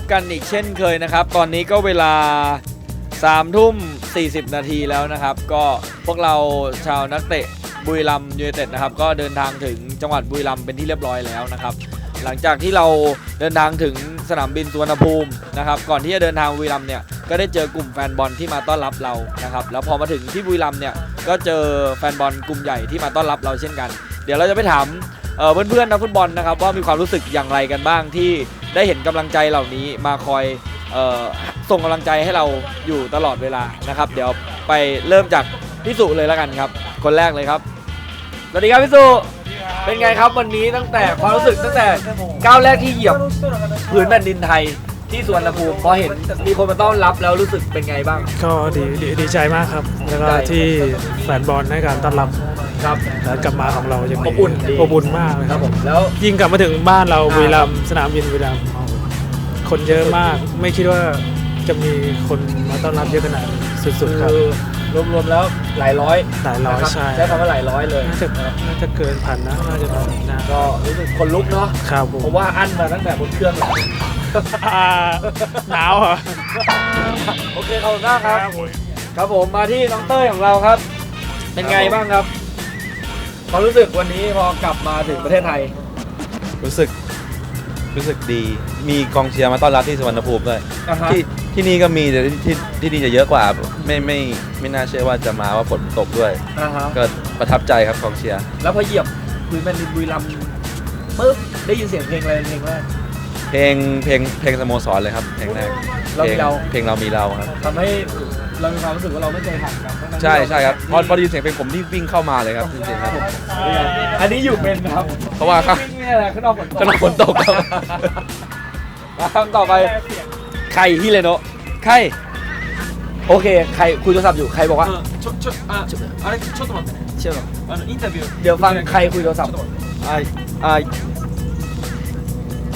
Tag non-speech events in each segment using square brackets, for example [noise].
บกันอีกเช่นเคยนะครับ ตอนนี้ก็เวลา3ทุ่ม 40 นาทีแล้วนะครับ ก็พวกเราชาวนักเตะบุรีรัมยูไนเต็ดนะครับ ก็เดินทางถึงจังหวัดบุรีรัมย์เป็นที่เรียบร้อยแล้วนะครับ หลังจากที่เราเดินทางถึงสนามบินสุวรรณภูมินะครับ ก่อนที่จะเดินทางบุรีรัมย์เนี่ย ก็ได้เจอกลุ่มแฟนบอลที่มาต้อนรับเรานะครับ แล้วพอมาถึงที่บุรีรัมย์เนี่ย ก็เจอแฟนบอลกลุ่มใหญ่ที่มาต้อนรับเราเช่นกัน เดี๋ยวเราจะไปถามเเพื่อนๆนักฟุตบอลนะครับว่ามีความรู้สึกอย่างไรกันบ้างที่ ได้เห็นกำลังใจเหล่านี้มาคอยออส่งกำลังใจให้เราอยู่ตลอดเวลานะครับ เดี๋ยวไปเริ่มจากพี่สุเลยแล้วกันครับ คนแรกเลยครับสวัสดีครับพี่สุเป็นไงครับวันนี้ตั้งแต่ความรู้สึกตั้งแต่ก้าวแรกที่เหยียบพื้นแผ่นดินไทยที่สวนลภูมิพอเห็นมีคนมาต้อนรับแล้วรู้สึกเป็นไงบ้าง ก็ดีดีใจมากครับ แล้วก็ที่แฟนบอลให้การต้อนรับ ครับการกลับมาของเราอย่างอบอุ่นดี อบอุ่นมากเลยคครัรับบผมแล้ว ยิ่งกลับมาถึงบ้านเราอ่า บุรีรัมย์สนามบินบุรีรัมย์คนเยอะมาก ไม่คิดว่าจะมีคนมาต้อนรับเยอะขนาดนี้สุดๆครับ คือรวมๆแล้วหลายร้อยหลายร้อยนะครับใช่ ใช้คำว่าหลายร้อยเลยน่าจะน่าจะเกินพันนะน่าจะพันนะก็รู้สึกคนลุกเนาะครับผมเพราะว่าอั้นมาตั้งแต่บนเครื่องแล้วอ่าหนาวเหรอโอเคขอบคุณมากครับ ครับผมมาที่น้องเต้ยของเราครับ เป็นไงบ้างครับ ความรู้สึกวันนี้พอกลับมาถึงประเทศไทย รู้สึกรู้สึกดี มีกองเชียร์มาต้อนรับที่สุวรรณภูมิด้วยอ่าฮะ ที่ที่นี่ก็มีแต่ที่ที่นี่จะเยอะกว่า ไม่ไม่ไม่น่าเชื่อว่าจะมาว่าฝนตกด้วยอ่าฮะก็ประทับใจครับกองเชียร์แล้วพอเหยียบพื้นแผ่นดินบุรีรัมย์ปึ๊บได้ยินเสียงเพลงอะไรเพลงแรก เพลงเพลงเพลงสโมสรเลยครับเพลงแรก เรามี พลง เรา เพลงเรามีเราครับ ทำให้เรามีความรู้สึกว่าเราไม่เคยห่างกันทั้งๆที่ ใช่ใช่ครับพอพอได้ เ ยินเสียงเพลงผมที่วิ่งเข้ามาเลยครับจริงๆครับ อันนี้อยู่เป็นครับ เพราะว่าครับ วิ่งเนี่ยแหละข้างนอกฝนตก ข้างนอกฝนตกครับ มาคำต่อไปใครฮิเลโนะใครโอเค ใครคุยโทรศัพท์อยู่ใครบอกว่า ちょちょああれちょっと待ってね เชื่อหรอ あのインタビュー เดี๋ยวฟังใครคุยโทรศัพท์ ちょっと待って ไอไอ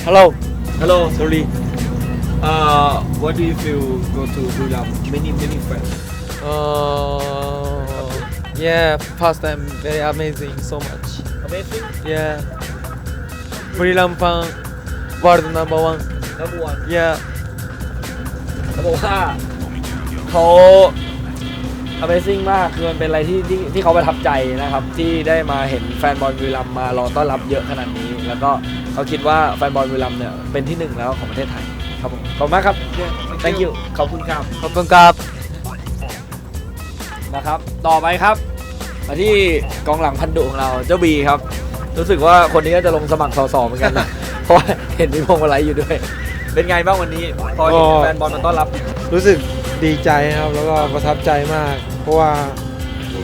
hello hello sorry uh what do you feel go to Buram many many friends Uh, yeah, past time very amazing so much. amazing Yeah, Buriram fan world number one. number one Yeah, เขาบอกว่าเขา Amazing มากคือมันเป็นอะไรที่ที่ที่เขาประทับใจนะครับ ที่ได้มาเห็นแฟนบอลบุรีรัมย์มารอต้อนรับเยอะขนาดนี้ แล้วก็ เขาคิดว่าแฟนบอลบุรีรัมย์เนี่ยเป็นที่หนึ่งแล้วของประเทศไทยครับผมขอบคุณมากครับ thank you ขอบคุณครับขอบคุณครับนะครับ ต่อไปครับมาที่กองหลังพันดุของเราเจ้าบีครับ รู้สึกว่าคนนี้ก็จะลงสมัครสสเหมือนกันนะเพราะว่าเห็นมีพวงมาลัยอยู่ด้วย เป็นไงบ้างวันนี้ พอเห็นก็แฟนบอลมาต้อนรับ รู้สึกดีใจครับแล้วก็ประทับใจมาก เพราะว่า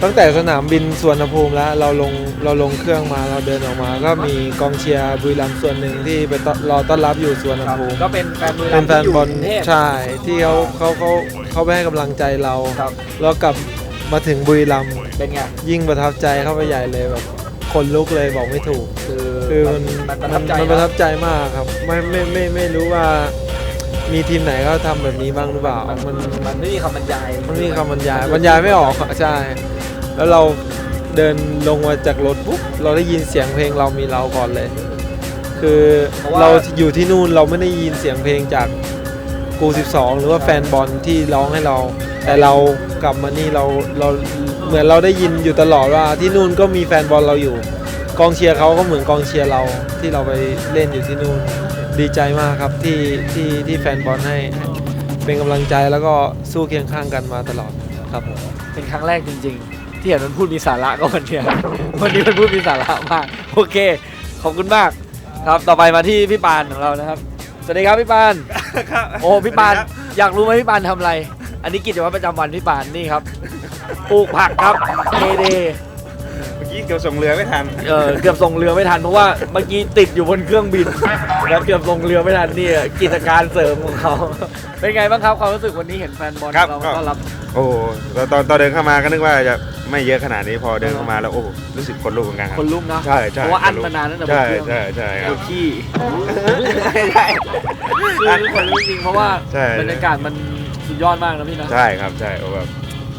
ตั้งแต่สนามบินสวนภูมิแล้วเราลงเราลงเครื่องมาเราเดินออกมา ก็มีกองเชียร์บุรีรัมย์ส่วนหนึ่งที่ไปต้อนรอต้อนรับอยู่สวนครับภูมิก็เป็นแฟนบุรีรัเป็มนย์แฟที่นอยู่บอลกรุงเทพ ใช่ที่เขาเขาเขาเขาไปให้กำลังใจเราครับ แล้วกลับมาถึงบุรีรัมย์เป็นไงยิ่งประทับใจเข้าไปใหญ่เลยแบบคนลุกเลยบอกไม่ถูก คือคือมันมันประทับใจมันประทับใจมากครับ ไม่ไม่ไม่ไม่รู้ว่ามีทีมไหนเขาทำแบบนี้บ้างหรือเปล่ามันมันมันไม่มีคำบรรยาย มันไม่มีคำบรรยายบรรยายไม่ออกอะใช่ แล้วเราเดินลงมาจากรถปุ๊บเราได้ยินเสียงเพลงเรามีเราก่อนเลย คือเราอยู่ที่นู่นเราไม่ได้ยินเสียงเพลงจากกู12 หรือว่าแฟนบอลที่ร้องให้เรา แต่เรากลับมานี่เราเราเหมือนเราได้ยินอยู่ตลอดว่าที่นู่นก็มีแฟนบอลเราอยู่ กองเชียร์เขาก็เหมือนกองเชียร์เราที่เราไปเล่นอยู่ที่นู่นดีใจมากครับที่ที่ที่แฟนบอลให้เป็นกำลังใจแล้วก็สู้เคียงข้างกันมาตลอดครับผม เป็นครั้งแรกจริง ๆ ที่เห็นมันพูดมีสาระก็วันเนี้ยวันนี้มันพูดมีสาระมากโอเค ขอบคุณมากครับต่อไปมาที่พี่ปานของเรานะครับสวัสดีครับพี่ปานโอ้พี่ปานอยากรู้ไหมพี่ปานทำอะไร อันนี้กิจวัตรประจำวันพี่ปานนี่ครับปลูกผักครับเดเดเมื่อ กี้เกือบส่งเรือไม่ทัน เออเกือบส่งเรือไม่ทันเพราะว่าเมื่อกี้ติดอยู่บนเครื่องบินแล้วเกือบส่งเรือไม่ทันนี่กิจการเสริมของเขา เป็นไงบ้างครับความรู้สึกวันนี้เห็นแฟนบอลครับ เราก็ต้อนรับโอ้โหตอนตอนตอนเดินเข้ามาก็นึกว่าจะไม่เยอะขนาดนี้พอเดินเข้ามาแล้วโอ้โหรู้สึกคนลุกเหมือนกันครับ คนลุกนะใช่ใช่เพราะว่าอันขลุกมานานตั้งแต่บนใช่เครื่องใช่ใช่ครับ ปวดขี้ใช่คือคนลุกจริงเพราะว่าใช่ บรรยากาศมันสุดยอดมากนะพี่นะ ใช่ครับใช่โอ้แบบ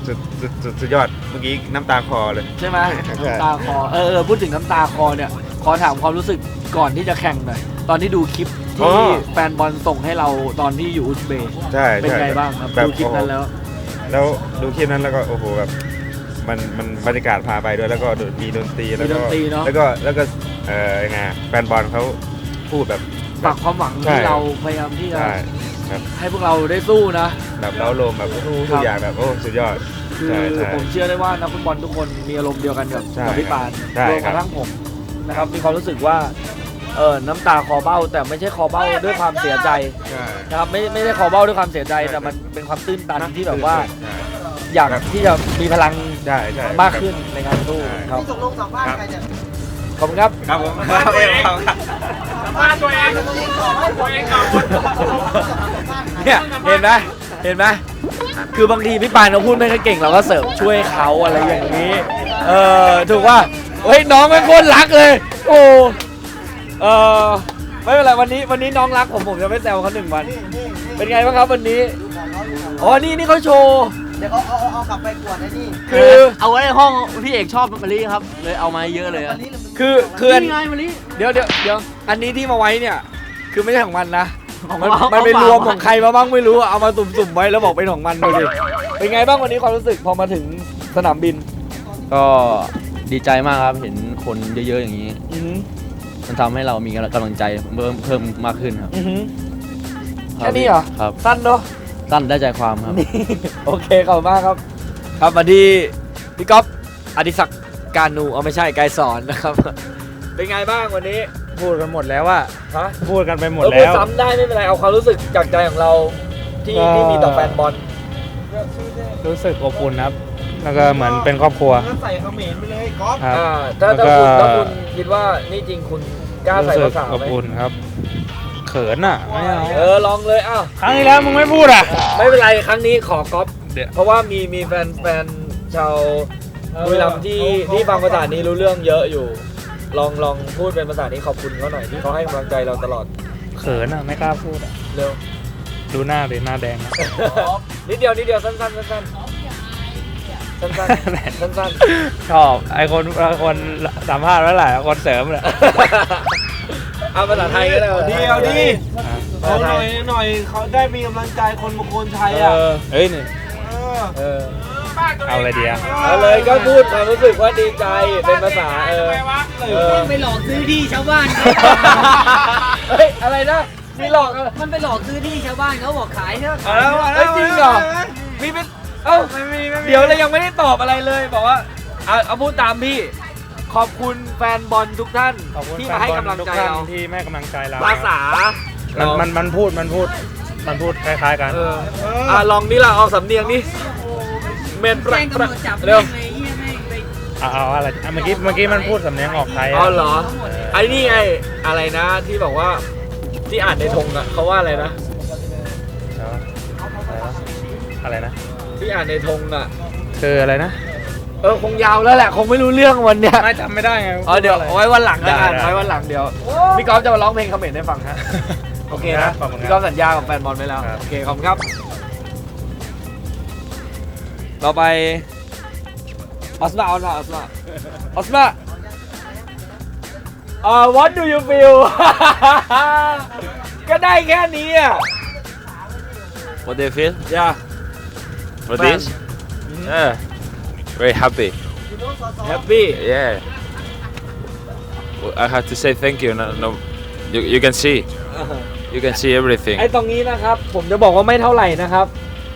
สุดสุดสุดสุดยอดเมื่อกี้น้ำตาคลอเลย ใช่ไหมใช่น้ำตาคอเออเออพูดถึงน้ำตาคอเนี่ยขอถามความรู้สึกก่อนที่จะแข่งหน่อยตอนที่ดูคลิปอ๋ที่อ แฟนบอลส่งให้เราตอนที่อยู่อุซเบย์ใช่เป็นใช่ไงบ้างครับแบบดูคลิปนั้นแล้ว แล้วดูคลิปนั้นแล้วก็โอ้โหแบบมันมันบรรยากาศพาไปด้วยแล้วก็มีดนตรีแล้วมีดก็นตรีเนอะ แล้วก็แล้วก็เอ่อยังไงอะแฟนบอลเขาพูดแบบ ฝากความหวังใช่ที่เราพยายามที่จะใช่ ครับให้พวกเราได้สู้นะ แบบเล้าโลมแบบทุกครับอย่างแบบโอ้สุดยอดคือใช่ใช่ ผมเชื่อได้ว่านักฟุตบอลทุกคนมีอารมณ์เดียวกันกับใช่กับพี่ปานใช่รวมครักบระทั่งผมนะครับมีความรู้สึกว่าเออน้ำตาคอเบ้าแต่ไม่ใช่คอเบ้าด้วยความเสียใจใช่นะครับไม่ไม่ได้คอเบ้าด้วยความเสียใจแต่มันเป็นความตื้นตันที่แบบว่าใช่อยากที่จะมีพลังใช่ใช่ มากขึ้นในการสู้ใช่ครับตกลงสัมภาษณ์ใครจะ ขอบคุณครับ ครับผมเนี่ยเห็นไหมเห็นไหมคือบางทีพี่ปานเขาพูดไม่ค่อยเก่งเราก็เสิร์ฟช่วยเขาอะไรอย่างนี้ เออถูกว่าเฮ้ยน้องเป็นคนรักเลย โอ้เออไม่เป็นไรวันนี้วันนี้น้องรักผมผมจะไม่แซวเขาหนึ่งวัน เป็นไงบ้างครับวันนี้ อ๋อนี่นี่เขาโชว์ เดี๋ยวเขาเอาเอาเอากลับไปกวดไอ้นี่คือ เอาไว้ในห้องพี่เอกชอบมะลิครับ เลยเอามาเยอะเลยวัอะนนี้เราคือคืออันนี่ไงมะลิ เดี๋ยวเดี๋ยวเดี๋ยวอันนี้ที่มาไว้เนี่ย คือไม่ใช่ของมันนะ ของมันเรามันเป็นของรเรา วมของใครมาบ้างไม่รู้อะเอามาสุ่มๆไว้แล้วบอกเป็นของมันดูดิเป็นไงบ้างวันนี้ความรู้สึกพอมาถึงสนามบินก็ดีใจมากครับ เห็นคนเยอะๆอย่างนี้ อือหือมันทำให้เรามีกำลังใจเพิ่มเพิ่มมากขึ้นครับ อือหือรับแค่นี้เหรอ ครับ สั้นเนาะ สั้นได้ใจความครับ นี่ โอเคขอบคุณมากครับ ครับมาที่พี่ก๊อฟอดิศักดิ์การนูเอาไม่ใช่ไกรสอนนะครับ เป็นไงบ้างวันนี้พูดกันหมดแล้วว่าฮะพูดกันไปหมดเออแล้วพูซ้ำได้ไม่เป็นไรเอาความรู้สึกจากใจของเราที่ก็ ที่มีต่อแฟนบอลรู้สึกอบอุ่นครับ แล้วก็เหมือนเป็นครอบครัวใส่เขมรไปเลยก๊อฟครับ อ่าถ้าแล้วถ้าก็ คุณถ้าคุณคิดว่านี่จริงคุณกล้าใส่รู้สึภากษาอบไหมอุ่นครับ เขินอะไม่เอาเออลองเลยอ้าวครั้งที่แล้วมึงไม่พูดอะ ไม่เป็นไรครั้งนี้ขอก๊อปเดี๋ยว เพราะว่ามีมีแฟนแฟนชาวบุรีรัมย์ที่ที่ฟังภาษานี้รู้เรื่องเยอะอยู่ ลองลองพูดเป็นภาษานี้ขอบคุณเขาหน่อยที่เขาให้กำลังใจเราตลอดเขินอะไม่กล้าพูดอะเร็ว ดูหน้าเลยหน้าแดงนะ นิดเดียวนิดเดียวสั้นๆสั้นๆสั้นๆสั้นๆสั้นชอบไอคนคนสัมภาษณ์ไว้หลายคนเสริมแหละๆ เอาภาษาไทยก็ได้เดียวดิภาษาเอาหไทน่อยยหน่อยเขาได้มีกำลังใจคนบางคนไทยเออะอเฮ้ยนี่เออเออเอาอะไรดีอะเอาเลยก็พูดความรู้สึกว่าดีใจเป็นภาษาเออเออไปหลอกซื้อที่ชาวบ้านเฮ้ยอะไรนะมีหลอกอะไรมันไปหลอกซื้อที่ชาวบ้านเขาบอกขายเถอะเอาแล้วเอาแล้วจริงเหรอมีเป็นเอ้าเดี๋ยวเลยยังไม่ได้ตอบอะไรเลยบอกว่าเอาเอาพูดตามพี่ ขอบคุณแฟนบอลทุกท่านขอบคุณที่แฟมานให้บอลกำลังทุกใจท่านเราที่ให้กำลังใจเราภาษามันมันมันพูดมันพูดมันพูดคล้ายๆกัน เอออะลองนี่ละเอาสำเนียงนี่เมนปรัแจ้กงปรัตำรกวจจับเร็ว แม่งเลยเหี้ยแม่งไปเอาเอาอะไรอะเมื่อกี้เมื่อกี้มันพูดสำเนียงออกไทยอ๋ออะเหรอไอ้นี่ไงอะไรนะที่บอกว่าที่อ่านในธงอะเขาว่าอะไรนะ อะไรนะ ที่อ่านในธงอะ คืออะไรนะ เออคงยาวแล้วแหละคงไม่รู้เรื่องวันเนี้ยไม่จำไม่ได้ไงอ๋อเดี๋ยวเอาไว้วันหลังแล้วกันได้ได้ ไว้วันหลังเดี๋ยวพี่ก๊อฟจะมาร้องเพลงคอมเมนต์ให้ฟังฮะโอเคครันะบขอบคุณครับพี่ก๊อฟสัญญากับแฟนบอลไว้แล้วครับ โอเคขอบคุณครับต่อไปออสมาออสมาออสมาออสมาอ่า what do you feel ก็ได้แค่นี้อะ What do you feel อย่า for Fan. this yeah very happy แฮปปี้ yeah Well, I have to say thank you no, no you, you can see you can see everything ไอ้ตรงนี้นะครับ ผมจะบอกว่าไม่เท่าไหร่นะครับ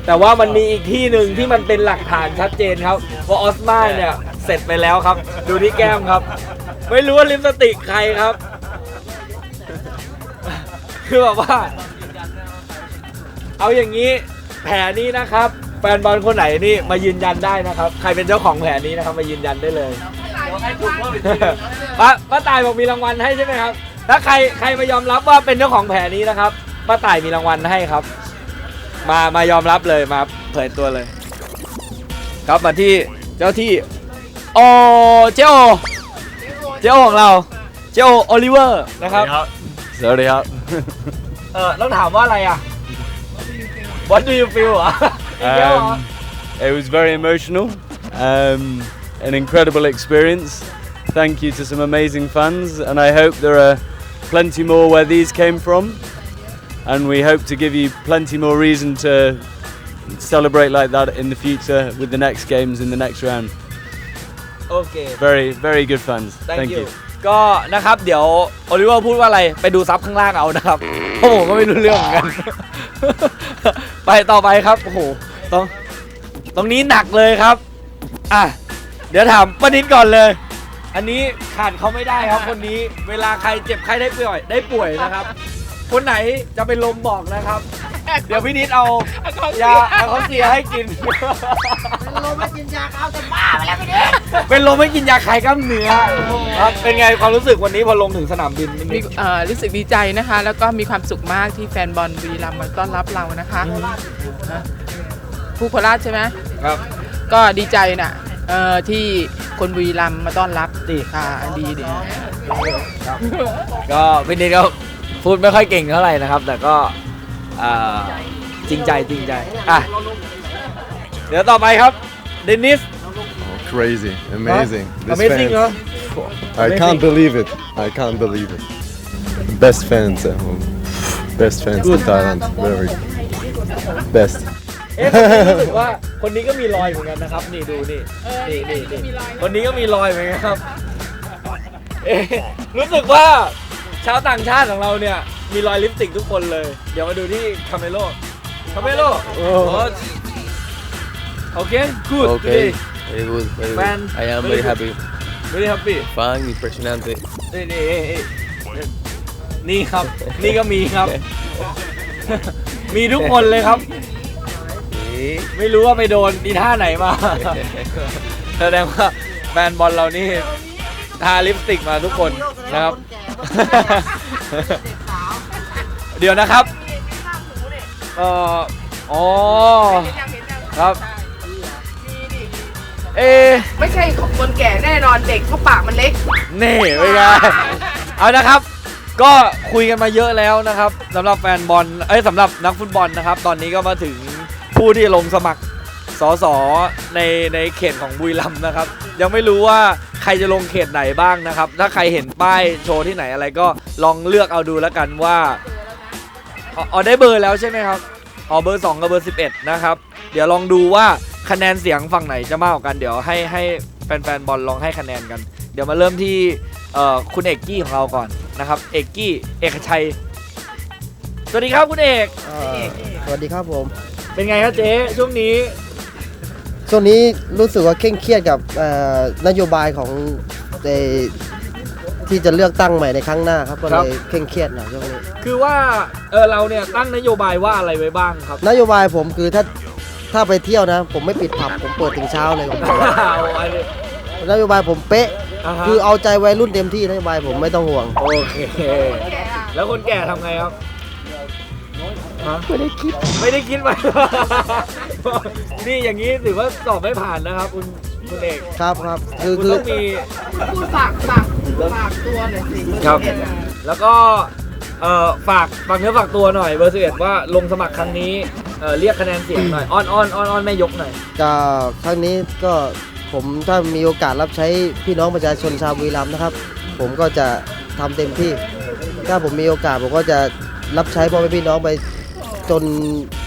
แต่ว่ามันมีอีกที่หนึ่งที่มันเป็นหลักฐานชัดเจนครับว่าออสมาเนี่ยเสร็จไปแล้วครับ ดูที่แก้มครับ ไม่รู้ว่าลิปสติกใครครับ คือแบบว่า เอาอย่างนี้แผลนี้นะครับ แฟนบอลคนไหนนี่มายืนยันได้นะครับ ใครเป็นเจ้าของแผลนี้นะครับมายืนยันได้เลยป้าป้าตายบอกมีรางวัลให้ใช่ไหมครับ ถ้าใครใครมายอมรับว่าเป็นเจ้าของแผลนี้นะครับป้าตายมีรางวัลให้ครับ มามายอมรับเลยมาเผยตัวเลย ครับมาที่เจ้าที่โอเจ้าเจ้าของเรา เจ้าโอลิเวอร์นะครับสวัสดีครับ เออต้องถามว่าอะไรอะ What do you feel อะ อ[laughs] ีกแล้วเหรอ Um, it was very emotional, um, an incredible experience. Thank you to some amazing fans, and I hope there are plenty more where these came from, and we hope to give you plenty more reason to celebrate like that in the future with the next games in the next round. โอเค Very, very good fans. thank you ก็นะครับเดี๋ยวโอลิเวอร์พูดว่าอะไรไปดูซับข้างล่างเอานะครับ เพราะผมก็ไม่รู้เรื่องเหมือนกัน ไปต่อไปครับโอ้โห [laughs] [laughs] ตรงตรงนี้หนักเลยครับ อะ เดี๋ยวถามป้านิดก่อนเลย อันนี้ขาดเขาไม่ได้ครับ คนนี้เวลาใครเจ็บใครได้ป่วยได้ป่วยนะครับ คนไหนจะเป็นลมบอกนะครับ เดี๋ยวพี่นิดเอายาเอาเขาเสียให้กินลมไม่กินยาเอาแต่บ้าไปแล้วพี่เด็เป็นลมไม่กินยาคลายกล้ามเนื้อครับเป็นไงความรู้สึกวันนี้พอลงถึงสนามบินนิดมีนึงเอ่อรู้สึกดีใจนะคะ แล้วก็มีความสุขมากที่แฟนบอลบุรีรัมย์มาต้อนรับเรานะคะ นะผู้โคราชใช่ไหมครับ ก็ดีใจนะเอ่อที่คนบุรีรัมย์มาต้อนรับดีค่ะดีดีก็พี่นิดก็พูดไม่ค่อยเก่งเท่าไหร่นะครับ แต่ก็อ่าจริงใจจริงใจอะเดี๋ยวต่อไปครับเดนิส Crazy, amazing. This Amazing fans- เหรอ I can't believe it. I can't believe it. Best fans at home. Best fans in Thailand. Very best. เอ๊ะผมรู้สึกว่าคนนี้ก็มีรอยเหมือนกันนะครับ นี่ดูนี่นี่นี่นี่คนนี้ก็มีรอยเหมือนกันครับเอ๊ะรู้สึกว่าชาวต่างชาติของเราเนี่ย มีรอยลิปสติกทุกคนเลย เดี๋ยวมาดูที่คาเมโลคาเมโลโอเค good Okay. Very good, very Man, good. I am very very good. happy. very happy Fun, impresionante. นี่นี่นี่นี่นี่ครับ นี่ก็มีครับ มีทุกคนเลยครับ ไม่รู้ว่าไปโดนดีท่าไหนมา แสดงว่าแฟนบอลเรานี่ทาลิปสติกมาทุกคนนะครับ เดี๋ยวนะครับเอ่ออ๋อครับ เอะไม่ใช่ของคนแก่แน่นอนเด็กเพราะปากมันเล็ก นี่เป็นไงเอานะครับ ก็คุยกันมาเยอะแล้วนะครับสำหรับแฟนบอลเอ้ยสำหรับนักฟุตบอลนะครับ ตอนนี้ก็มาถึง ผู้ที่ลงสมัครสสในในเขตของบุรีรัมย์นะครับ ยังไม่รู้ว่าใครจะลงเขตไหนบ้างนะครับ ถ้าใครเห็นป้ายโชว์ที่ไหนอะไรก็ลองเลือกเอาดูแล้วกันว่าอ๋ออ๋อได้เบอร์แล้วใช่ไหมครับอ๋อเบอร์2กับเบอร์ 11 นะครับ เดี๋ยวลองดูว่าคะแนนเสียงฝั่งไหนจะมากกว่ากัน เดี๋ยวให้ให้แฟนๆบอลลองให้คะแนนกัน เดี๋ยวมาเริ่มที่เอ่อคุณเอกกี้ของเราก่อนนะครับ เอกกี้เอกชัย สวัสดีครับคุณเอกสวัสดีครับผม เป็นไงครับเจ๊ช่วงนี้ช่วงนี้รู้สึกว่าเคร่งเครียดกับเอ่อนโยบายของเอ่อที่จะเลือกตั้งใหม่ในครั้งหน้าครับก็ครัเลบยเคร่งเครียดหน่อยช่วงนี้คือว่าเออเราเนี่ยตั้งนโยบายว่าอะไรไว้บ้างครับ นโยบายผมคือถ้าถ้าไปเที่ยวนะ ผมไม่ปิดผับผมเปิดถึงเช้าเลยผมบอกเอาอันนี้นโยบายผมเป๊ะาฮะคือเอาใจวัยรุ่นเต็มที่นโยบายผมไม่ต้องห่วง โอเค แล้วคนแก่ทำไงครับฮะ ไม่ได้คิด ไม่ได้คิดไว้ นี่อย่างนี้ถือว่าสอบไม่ผ่านนะครับ คุณคุณเอกครับครับคือคุณคือ ต้องมี พูดฝากฝากฝากตัวหน่อยสิครับแล้วก็เอ่อฝากฝากเนื้อฝากตัวหน่อยเบอร์สิบเอ็ดว่าลงสมัครครั้งนี้เอ่อเรียกคะแนนเสียงหน่อยอ้อนอ้อนอ้อนอ้อนแม่ยกหน่อยก็ครั้งนี้ก็ผมถ้ามีโอกาสรับใช้พี่น้องประชาชนชาวบุรีรัมย์นะครับ ผมก็จะทำเต็มที่ ถ้าผมมีโอกาสผมก็จะรับใช้พ่อแม่พี่น้องไป จน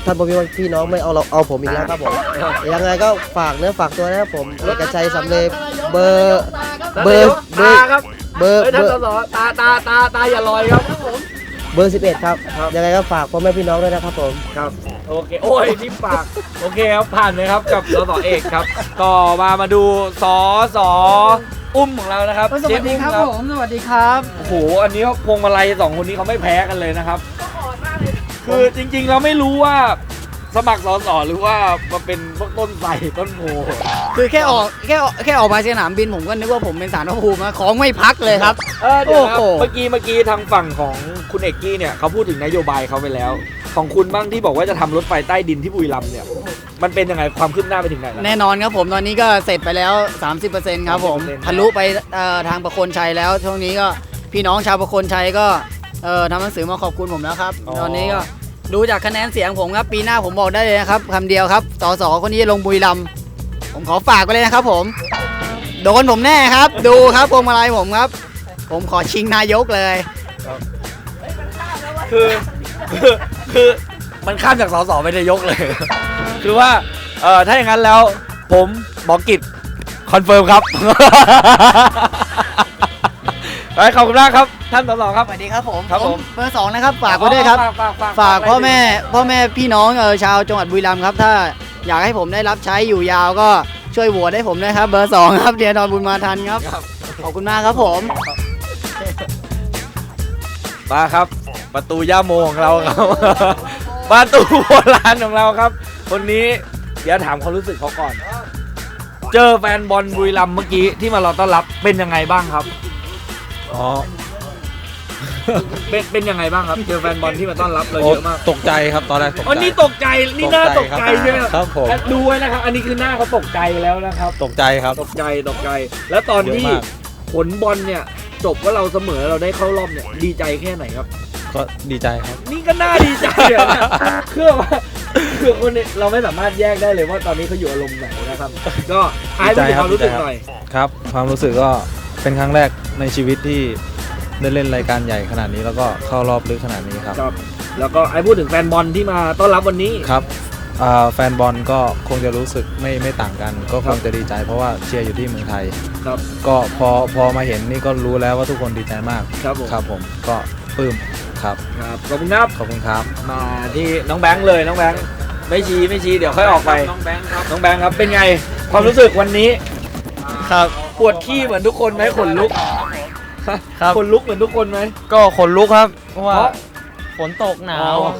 ท่านพ่อแม่พี่น้องไม่เอาเราเอาผมอีกแล้วครับผมยังไงก็ฝากเนื้อฝากตัวนะครับผมเอกชัยสำเร็จเบอร์เบอร์เบอตาร์ครับเบอร์เฮ้ยเบท่านอสร์สตาตาตาตาอย่าลอยครับเบอร์ 11 ครับ ยังไงก็ฝากพ่อแม่พี่น้องด้วยนะครับผม ครับ โอเค โอ้ยนี่ปาก โอเคครับ ผ่านเลยครับ กับสสเอกครับ ต่อมามาดูสสอุ้มของเรานะครับ สวัสดีครับเจ๊ผอุ้มสวัสดีครับ โอ้โห อันนี้เขาพวงมาลัยสองคนนี้เขาไม่แพ้กันเลยนะครับ คือจริงๆเราไม่รู้ว่าสมัครสสหรือว่ามาเป็นพวกต้นไทรต้นโพคือแค่ออกแค่ออกแค่ออกมาสนามบินผมก็นึกว่าผมเป็นสารพระภูมินะของไม่พักเลยครับ เออเดี๋ยวนะครับโอ้โห เมื่อกี้เมื่อกี้ทางฝั่งของคุณเอกกี้เนี่ยเขาพูดถึงนโยบายเขาไปแล้ว ของคุณบ้างที่บอกว่าจะทำรถไฟใต้ดินที่บุรีรัมย์เนี่ย มันเป็นยังไงความคืบหน้าไปถึงไหนแล้ว แน่นอนครับผมตอนนี้ก็เสร็จไปแล้ว 30%ครับผม30%ทะลุไปเอ่อทางประโคนชัยแล้วช่วงนี้ก็พี่น้องชาวประโคนชัยก็ เอ่อทำหนังสือมาขอบคุณผมแล้วครับตอนนี้ก็ดูจากคะแนนเสียงผมครับปีหน้าผมบอกได้เลยนะครับคำเดียวครับสสคนนี้จะลงบุรีรัมย์ผมขอฝากไปเลยนะครับผม โดนผมแน่ครับ ดูครับพวงมาลัยผมครับ ผมขอชิงนายกเลย คือคือคือมันข้ามจากสสไปนายกเลย คือว่าเออถ้าอย่างนั้นแล้วผมหมอกิจคอนเฟิร์มครับ ไปขอบคุณมากครับ ท่านสสครับ สวัสดีครับผมครับผม เบอร์สองนะครับฝากไว้ด้วยครับ ฝากฝากฝากฝากพ่อแม่ไว้พ่อแม่พี่น้องเออชาวจังหวัดบุรีรัมย์ครับถ้าอยากให้ผมได้รับใช้อยู่ยาวก็ช่วยโหวตให้ผมด้วยครับ เบอร์สองครับเดียนอนบุญมาทันครับ ขอบคุณมากครับผม มาครับ ประตูย่าโมของเราครับ ประตูโบราณของเราครับ คนนี้เดี๋ยวถามความรู้สึกเขาก่อน เจอแฟนบอลบุรีรัมย์เมื่อกี้ที่มารอต้อนรับเป็นยังไงบ้างครับ อ๋อ เป็นเป็นยังไงบ้างครับเจอแฟนบอลที่มาต้อนรับเราโอ้เยอะมากตกใจครับตอนแรกตกอ๋อใจ นี่ตกใจนี่หน้าตกใจใช่ไหมครับผม ดูไว้นะครับ อันนี้คือหน้าเขาตกใจแล้วนะครับ ตกใจครับ ตกใจตกใจ แล้วตอนที่เยอะมาก ผลบอลเนี่ยจบว่าเราเสมอเราได้เข้ารอบเนี่ยดีใจแค่ไหนครับ ก็ดีใจครับ นี่ก็น่าดีใจอะนะคือว่าคือคนเนี่ยเราไม่สามารถแยกได้เลยว่าตอนนี้เขาอยู่อารมณ์ไหนนะครับ ก็ไอ้พูดถึงความรู้สึกหน่อย ครับ ความรู้สึกก็เป็นครั้งแรกในชีวิตที่ ได้เล่นรายการใหญ่ขนาดนี้แล้วก็เข้ารอบลึกขนาดนี้ครับ ครับ แล้วก็ไอ้พูดถึงแฟนบอลที่มาต้อนรับวันนี้ ครับอ่าแฟนบอลก็คงจะรู้สึกไม่ไม่ต่างกัน ก็คครับงจะดีใจเพราะว่าเชียร์อยู่ที่เมืองไทย ครับ ก็พอพอมาเห็นนี่ก็รู้แล้วว่าทุกคนดีใจมากครับผม ครับผมก็ปลื้มครับครับขอบคุณครับ ขอบคุณครับ มาที่น้องแบงค์เลยน้องแบงค์ไม่ชี้ไม่ชี้เดี๋ยวค่อยออกไป น้องแบงค์ครับน้องแบงค์ครับเป็นไง ความรู้สึกวันนี้ ครับ ปวดขี้เหมือนทุกคนไหมขนลุก ครับขนลุกเหมือนทุกคนไหมก็ขนลุกครับ เพราะว่าเพราะฝนตกหนาวอ๋อ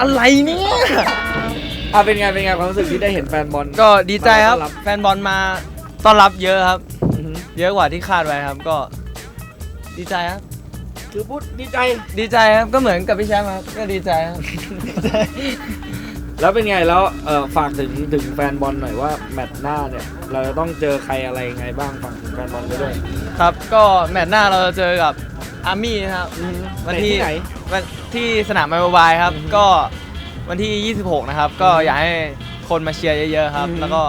อะไรเนี่ยอะเป็นไงเป็นไงความรู้สึกที่ได้เห็นแฟนบอล ก็ดีใจครับ มาต้อนรับ แฟนบอลมาต้อนรับเยอะครับ อือหือเยอะกว่าที่คาดไว้ครับก็ ดีใจครับ คือพูดดีใจ ดีใจครับก็เหมือนกับพี่แชมป์ครับก็ดีใจครับ แล้วเป็นไงแล้วเออฝากถึงถึงแฟนบอลหน่อยว่าแมตช์หน้าเนี่ยเราจะต้องเจอใครอะไรยังไงบ้างฝากถึงแฟนบอลไปด้วย ครับก็แมตช์หน้าเราจะเจอกับอาร์มี่นะครับวันที่เตะที่ไหน วันที่สนามไมโครบายครับก็วันที่ 26 นะครับ ก็อยากให้คนมาเชียร์เยอะๆครับ อือฮึ แล้วก็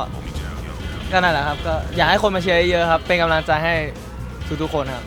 ก็นั่นแหละครับก็อยากให้คนมาเชียร์เยอะๆครับเป็นกำลังใจให้ทุกๆคนครับ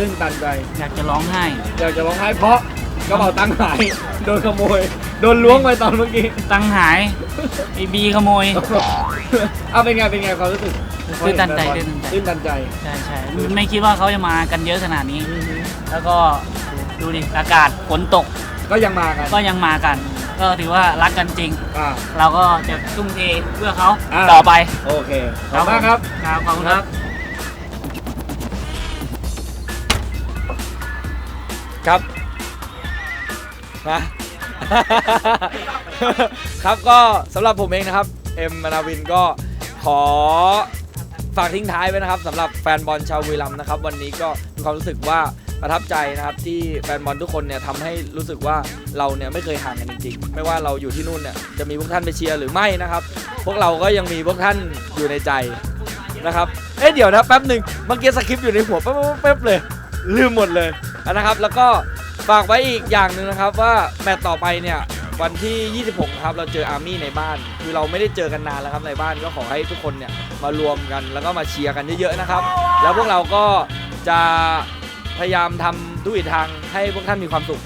ตื้นตันใจ อยากจะร้องไห้ อยากจะร้องไห้เพราะกระเป๋าตังค์หาย โดนขโมย โดนล้วงไปตอนเมื่อกี้ ตังหายไอบีขโมย เอาเป็นไงเป็นไงความรู้สึกตื้นตันใจ ตื้นตันใจใช่ใช่ไม่คิดว่าเขาจะมากันเยอะขนาดนี้ แล้วก็ดูดิอากาศฝนตก ก็ยังมากัน ก็ยังมากัน ก็ถือว่ารักกันจริง อ่าเราก็จะทุ่มเทเพื่อเขาอ่าต่อไป โอเคขอบคุณมากครับ ครับขอบคุณครับ ครับมาครับก็สำหรับผมเองนะครับ เอ็มมานาวินก็ขอฝากทิ้งท้ายไว้นะครับสำหรับแฟนบอลชาวบุรีรัมย์นะครับ วันนี้ก็มีความรู้สึกว่าประทับใจนะครับที่แฟนบอลทุกคนเนี่ยทำให้รู้สึกว่าเราเนี่ยไม่เคยห่างกันจริงๆ ไม่ว่าเราอยู่ที่นู่นเนี่ยจะมีพวกท่านไปเชียร์หรือไม่นะครับ พวกเราก็ยังมีพวกท่านอยู่ในใจนะครับ เอ๊ะเดี๋ยวนะแป๊บหนึ่งเมื่อกี้สคริปต์อยู่ในหัวแป๊บๆแป๊บๆเลย ลืมหมดเลย นะครับ แล้วก็ฝากไว้อีกอย่างหนึ่งนะครับว่าแมตต์ต่อไปเนี่ยวันที่ 26นะครับเราเจออาร์มี่ในบ้าน คือเราไม่ได้เจอกันนานแล้วครับในบ้านก็ขอให้ทุกคนเนี่ยมารวมกันแล้วก็มาเชียร์กันเยอะๆนะครับ แล้วพวกเราก็จะพยายามทำทุกวิถีทางให้พวกท่านมีความสุข